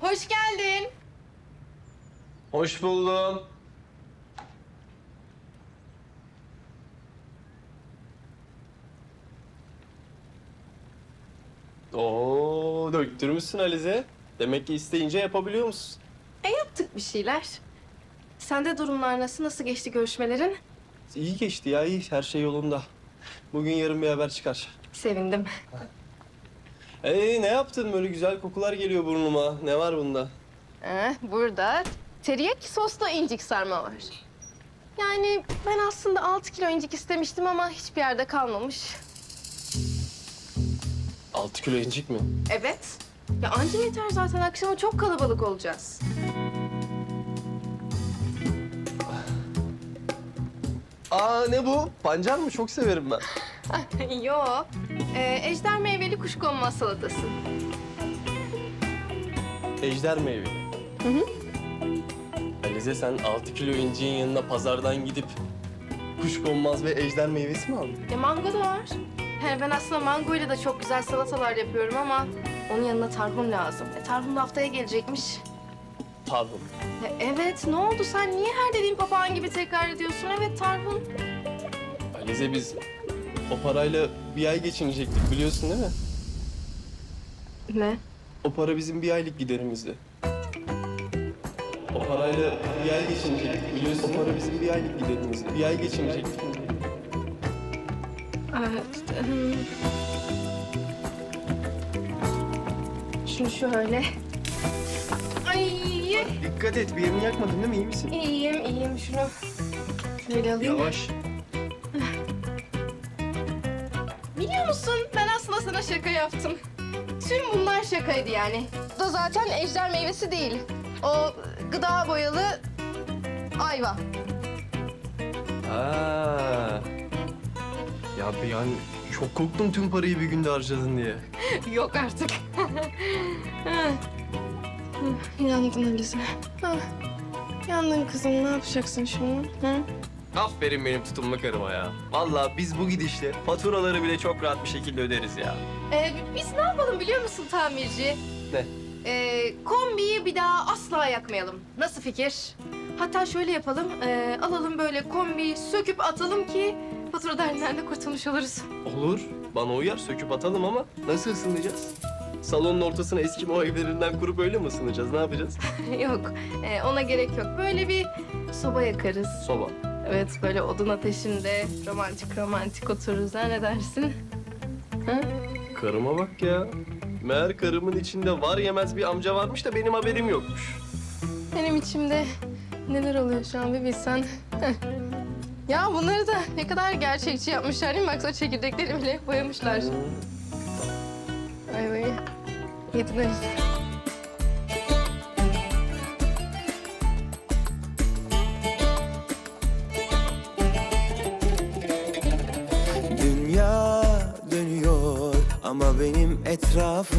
Hoş geldin. Hoş buldum. Oo, döktürmüşsün Alize. Demek ki isteyince yapabiliyor musun? E yaptık bir şeyler. Sende durumlar nasıl? Nasıl geçti görüşmelerin? İyi geçti ya, iyi. Her şey yolunda. Bugün yarın bir haber çıkar. Sevindim. Ee, ne yaptın? Böyle güzel kokular geliyor burnuma. Ne var bunda? Eh, burada teriyaki soslu incik sarma var. Yani ben aslında 6 kilo incik istemiştim ama hiçbir yerde kalmamış. Altı kilo incik mi? Evet. Ya anca yeter zaten akşama çok kalabalık olacağız. Aa ne bu? Pancar mı? Çok severim ben. Yo. Ee, ejder meyveli kuşkonmaz salatası. Ejder meyve. Hı hı. Alize sen 6 kilo inciğin yanına pazardan gidip kuşkonmaz ve ejder meyvesi mi aldın? E mango da var. He, ben aslında mango ile de çok güzel salatalar yapıyorum ama onun yanına tarhun lazım. E, tarhun da haftaya gelecekmiş. Pardon. E, evet, ne oldu sen? Niye her dediğim papağan gibi tekrar ediyorsun? Evet, tarhun. Alize biz o parayla bir ay geçinecektik biliyorsun değil mi? Ne? O para bizim bir aylık giderimizdi. O parayla bir ay geçinecektik biliyorsun. O para bizim bir aylık giderimizdi. Bir ay geçinecektik. Evet. hmm. Şunu şöyle. Ay, Dikkat et bir yerini yakmadın değil mi? İyi misin? iyiyim, iyiyim. Şunu şöyle alayım. Yavaş. Biliyor musun ben aslında sana şaka yaptım. Tüm bunlar şakaydı yani. Bu da zaten ejder meyvesi değil. O gıda boyalı ayva. Ha. Ya bir yani çok korktum tüm parayı bir günde harcadın diye. Yok artık. Yandın Alize. Ah, Yandın kızım ne yapacaksın şimdi? Hı? Aferin benim tutumlu karıma ya. Vallahi biz bu gidişle faturaları bile çok rahat bir şekilde öderiz ya. Ee, biz ne yapalım biliyor musun tamirci? Ne? Ee, kombiyi bir daha asla yakmayalım. Nasıl fikir? Hatta şöyle yapalım. ee, alalım böyle kombiyi söküp atalım ki fatura derdinden de kurtulmuş oluruz. Olur. Bana uyar söküp atalım ama nasıl ısınacağız? Salonun ortasına eski evlerinden kurup öyle mi ısınacağız? Ne yapacağız? yok ee, ona gerek yok. Böyle bir soba yakarız. Soba. Evet böyle odun ateşinde romantik romantik otururuz. Ha, ne dersin? Ha? Karıma bak ya. Meğer karımın içinde var yemez bir amca varmış da benim haberim yokmuş. Benim içimde neler oluyor şu an bir bilsen. ya bunları da ne kadar gerçekçi yapmışlar değil mi? Bak o çekirdekleri bile boyamışlar. Vay. Yediniz. Dünya dönüyor ama benim etrafım